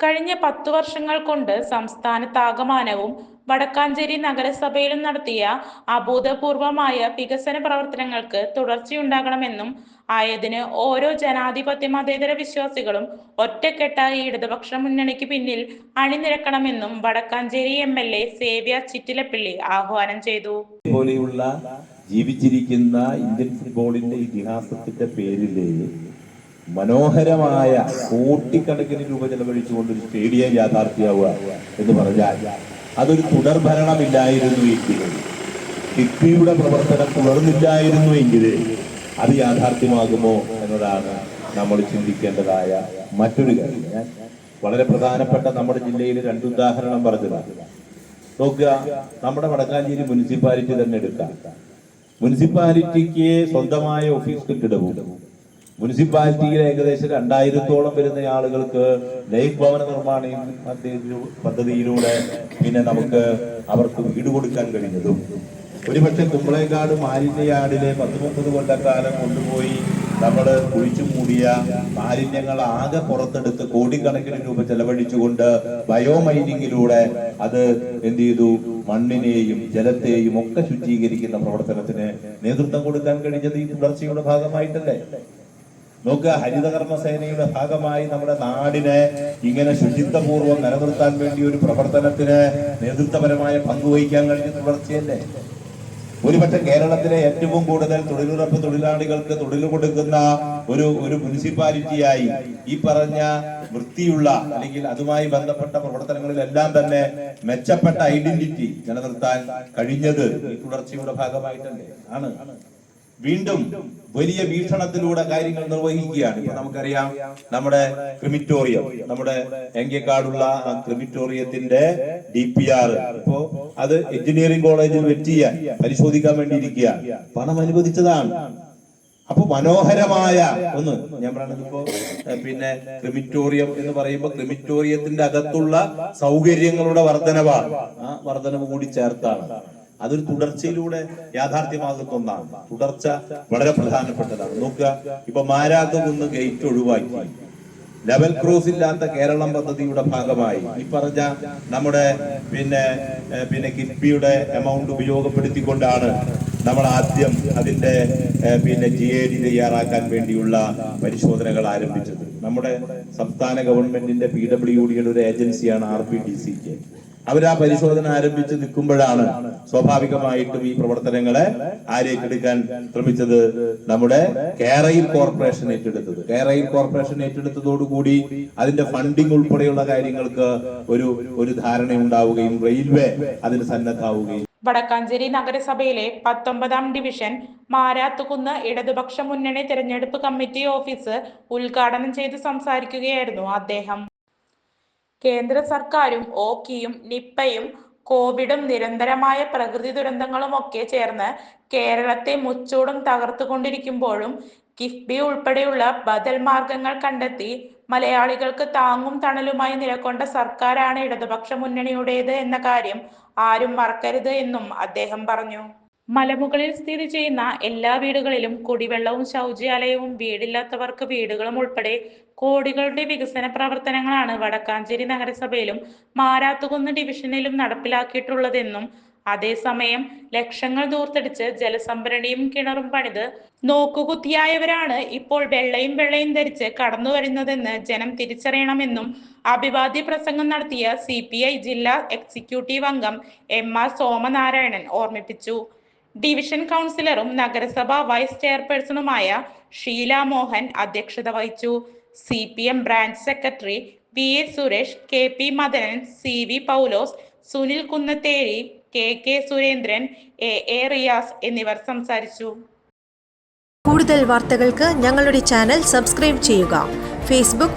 കഴിഞ്ഞ പത്തു വർഷങ്ങൾ കൊണ്ട് സംസ്ഥാനത്താകമാനവും വടക്കാഞ്ചേരി നഗരസഭയിലും നടത്തിയ അഭൂതപൂർവമായ വികസന പ്രവർത്തനങ്ങൾക്ക് തുടർച്ചയുണ്ടാകണമെന്നും ആയതിന് ഓരോ ജനാധിപത്യ മതേതര വിശ്വാസികളും ഒറ്റക്കെട്ടായി ഇടതുപക്ഷ മുന്നണിക്ക് പിന്നിൽ അണിനിരക്കണമെന്നും വടക്കാഞ്ചേരി എം എൽ എ സേവ്യ ചിറ്റിലപ്പിള്ളി ആഹ്വാനം ചെയ്തു. ജീവിച്ചിരിക്കുന്ന ഇന്ത്യൻ ഫുട്ബോളിന്റെ ഇതിഹാസത്തിന്റെ പേരിൽ മനോഹരമായ കോട്ടിക്കണക്കിന് രൂപ ചെലവഴിച്ചുകൊണ്ട് ഒരു സ്റ്റേഡിയം യാഥാർത്ഥ്യമാവുക എന്ന് പറഞ്ഞാൽ അതൊരു തുടർഭരണമില്ലായിരുന്നു എങ്കിൽ കിഫ്ബിയുടെ പ്രവർത്തനം തുടർന്നില്ലായിരുന്നു എങ്കിൽ അത് യാഥാർത്ഥ്യമാകുമോ എന്നതാണ് നമ്മൾ ചിന്തിക്കേണ്ടതായ മറ്റൊരു കാര്യം. വളരെ പ്രധാനപ്പെട്ട നമ്മുടെ ജില്ലയിൽ രണ്ട് ഉദാഹരണം പറഞ്ഞതാണ് നോക്കുക നമ്മുടെ വടക്കാഞ്ചേരി മുനിസിപ്പാലിറ്റി തന്നെ എടുക്കാം. മുനിസിപ്പാലിറ്റിക്ക് സ്വന്തമായ ഓഫീസ് കെട്ടിടവും മുനിസിപ്പാലിറ്റിയിൽ ഏകദേശം രണ്ടായിരത്തോളം വരുന്ന ആളുകൾക്ക് ലൈഫ് ഭവന നിർമ്മാണ പദ്ധതിയിലൂടെ പിന്നെ നമുക്ക് അവർക്ക് വീട് കൊടുക്കാൻ കഴിഞ്ഞതും. ഒരുപക്ഷെ കുമ്പളേക്കാട് മാലിന്യയാടിലെ പത്ത് മുപ്പത് കൊല്ലക്കാലം കൊണ്ടുപോയി നമ്മൾ കുഴിച്ചു മൂടിയ മാലിന്യങ്ങൾ ആകെ പുറത്തെടുത്ത് കോടിക്കണക്കിന് രൂപ ചെലവഴിച്ചുകൊണ്ട് ബയോമൈനിങ്ങിലൂടെ അത് എന്ത് ചെയ്തു? മണ്ണിനെയും ജലത്തെയും ഒക്കെ ശുചീകരിക്കുന്ന പ്രവർത്തനത്തിന് നേതൃത്വം കൊടുക്കാൻ കഴിഞ്ഞത് ഈ തുടർച്ചയുടെ ഭാഗമായിട്ടല്ലേ? നോക്കുക ഹരിതകർമ്മ സേനയുടെ ഭാഗമായി നമ്മുടെ നാടിനെ ഇങ്ങനെ ശുചിത്വപൂർവം നിലനിർത്താൻ വേണ്ടി ഒരു പ്രവർത്തനത്തിന് നേതൃത്വപരമായ പങ്കുവഹിക്കാൻ കഴിഞ്ഞ തുടർച്ചയല്ലേ ഒരുപക്ഷെ കേരളത്തിലെ ഏറ്റവും കൂടുതൽ തൊഴിലുറപ്പ് തൊഴിലാളികൾക്ക് തൊഴിൽ കൊടുക്കുന്ന ഒരു ഒരു മുനിസിപ്പാലിറ്റിയായി ഈ പറഞ്ഞ വൃത്തിയുള്ള അല്ലെങ്കിൽ അതുമായി ബന്ധപ്പെട്ട പ്രവർത്തനങ്ങളിലെല്ലാം തന്നെ മെച്ചപ്പെട്ട ഐഡന്റിറ്റി നിലനിർത്താൻ കഴിഞ്ഞത് ഈ തുടർച്ചയുടെ ഭാഗമായിട്ടല്ലേ? ആണ്. വീണ്ടും വലിയ വീക്ഷണത്തിലൂടെ കാര്യങ്ങൾ നിർവഹിക്കുകയാണ്. ഇപ്പൊ നമുക്കറിയാം നമ്മുടെ ക്രിമിറ്റോറിയം നമ്മുടെ എങ്കേക്കാടുള്ള ക്രിമിറ്റോറിയത്തിന്റെ ഡി പി ആർ ഇപ്പോ അത് എഞ്ചിനീയറിംഗ് കോളേജിൽ വെച്ച് ചെയ്യാൻ പരിശോധിക്കാൻ വേണ്ടിയിരിക്കുക പണം അനുവദിച്ചതാണ്. അപ്പൊ മനോഹരമായ ഒന്ന് ഞാൻ പറയുന്നത് ഇപ്പോ പിന്നെ ക്രിമിറ്റോറിയം എന്ന് പറയുമ്പോൾ ക്രിമിറ്റോറിയത്തിന്റെ അകത്തുള്ള സൗകര്യങ്ങളുടെ വർധനവാണ്. ആ വർധനവ് കൂടി ചേർത്താണ്. അതൊരു തുടർച്ചയിലൂടെ യാഥാർത്ഥ്യമാകുന്ന ഒന്നാണ്. തുടർച്ച വളരെ പ്രധാനപ്പെട്ടതാണ്. നോക്കുക ഇപ്പൊ മാരാത്തുകുന്ന് ഗേറ്റ് ഒഴിവാക്കി. ലെവൽ ക്രോസ് ഇല്ലാത്ത കേരളം പദ്ധതിയുടെ ഭാഗമായി. ഈ പറഞ്ഞ നമ്മുടെ പിന്നെ പിന്നെ കിഫ്ബിയുടെ എമൗണ്ട് ഉപയോഗപ്പെടുത്തിക്കൊണ്ടാണ് നമ്മൾ ആദ്യം അതിന്റെ പിന്നെ ജി എ ഡി തയ്യാറാക്കാൻ വേണ്ടിയുള്ള പരിശോധനകൾ ആരംഭിച്ചത്. നമ്മുടെ സംസ്ഥാന ഗവൺമെന്റിന്റെ പി ഡബ്ല്യു ഡിയുടെ ഒരു ഏജൻസിയാണ് ആർ പി ഡി സിക്ക് അവർ ആ പരിശോധന ആരംഭിച്ച് നിൽക്കുമ്പോഴാണ് സ്വാഭാവികമായിട്ടും ഈ പ്രവർത്തനങ്ങളെ ആരേറ്റെടുക്കാൻ ശ്രമിച്ചത് നമ്മുടെ കേരയിൽ കോർപ്പറേഷൻ ഏറ്റെടുത്തത്. കേരയിൽ കോർപ്പറേഷൻ ഏറ്റെടുത്തതോടുകൂടി അതിന്റെ ഫണ്ടിംഗ് ഉൾപ്പെടെയുള്ള കാര്യങ്ങൾക്ക് ഒരു ഒരു ധാരണ ഉണ്ടാവുകയും റെയിൽവേ അതിന് സന്നദ്ധാവുകയും വടക്കാഞ്ചേരി നഗരസഭയിലെ പത്തൊമ്പതാം ഡിവിഷൻ മാരാത്തുകുന്ന് ഇടതുപക്ഷ മുന്നണി തെരഞ്ഞെടുപ്പ് കമ്മിറ്റി ഓഫീസ് ഉദ്ഘാടനം ചെയ്ത് സംസാരിക്കുകയായിരുന്നു അദ്ദേഹം. കേന്ദ്ര സർക്കാരും ഓക്കിയും നിപ്പയും കോവിഡും നിരന്തരമായ പ്രകൃതി ദുരന്തങ്ങളും ഒക്കെ ചേർന്ന് കേരളത്തെ മുച്ചൂടും തകർത്തുകൊണ്ടിരിക്കുമ്പോഴും കിഫ്ബി ഉൾപ്പെടെയുള്ള ബദൽ മാർഗങ്ങൾ കണ്ടെത്തി മലയാളികൾക്ക് താങ്ങും തണലുമായി നിലകൊണ്ട സർക്കാരാണ് ഇടതുപക്ഷ മുന്നണിയുടേത് എന്ന കാര്യം ആരും മറക്കരുത് എന്നും അദ്ദേഹം പറഞ്ഞു. മലമുകളിൽ സ്ഥിതി ചെയ്യുന്ന എല്ലാ വീടുകളിലും കുടിവെള്ളവും ശൗചാലയവും വീടില്ലാത്തവർക്ക് വീടുകളും ഉൾപ്പെടെ കോടികളുടെ വികസന പ്രവർത്തനങ്ങളാണ് വടക്കാഞ്ചേരി നഗരസഭയിലും മാരാത്തുകുന്ന് ഡിവിഷനിലും നടപ്പിലാക്കിയിട്ടുള്ളതെന്നും അതേസമയം ലക്ഷങ്ങൾ ദൂർത്തടിച്ച് ജലസംഭരണിയും കിണറും പണിത് നോക്കുകുത്തിയായവരാണ് ഇപ്പോൾ വെള്ളയും വെള്ളയും ധരിച്ച് കടന്നു വരുന്നതെന്ന് ജനം തിരിച്ചറിയണമെന്നും അഭിവാദ്യ പ്രസംഗം നടത്തിയ സി ജില്ലാ എക്സിക്യൂട്ടീവ് അംഗം എം ആർ സോമനാരായണൻ ഓർമ്മിപ്പിച്ചു. ഡിവിഷൻ കൗൺസിലറും നഗരസഭാ വൈസ് ചെയർപേഴ്സണുമായ ഷീല മോഹൻ അധ്യക്ഷത വഹിച്ചു. C P M branch secretary V A Suresh K P Madanan C V Paulose Sunil Kunnathery K K Surendran A A Riyas എന്നിവർ സംസാരിച്ചു. കൂടുതൽ വാർത്തകൾക്ക് ഞങ്ങളുടെ ചാനൽ സബ്സ്ക്രൈബ് ചെയ്യുക. ഫേസ്ബുക്ക്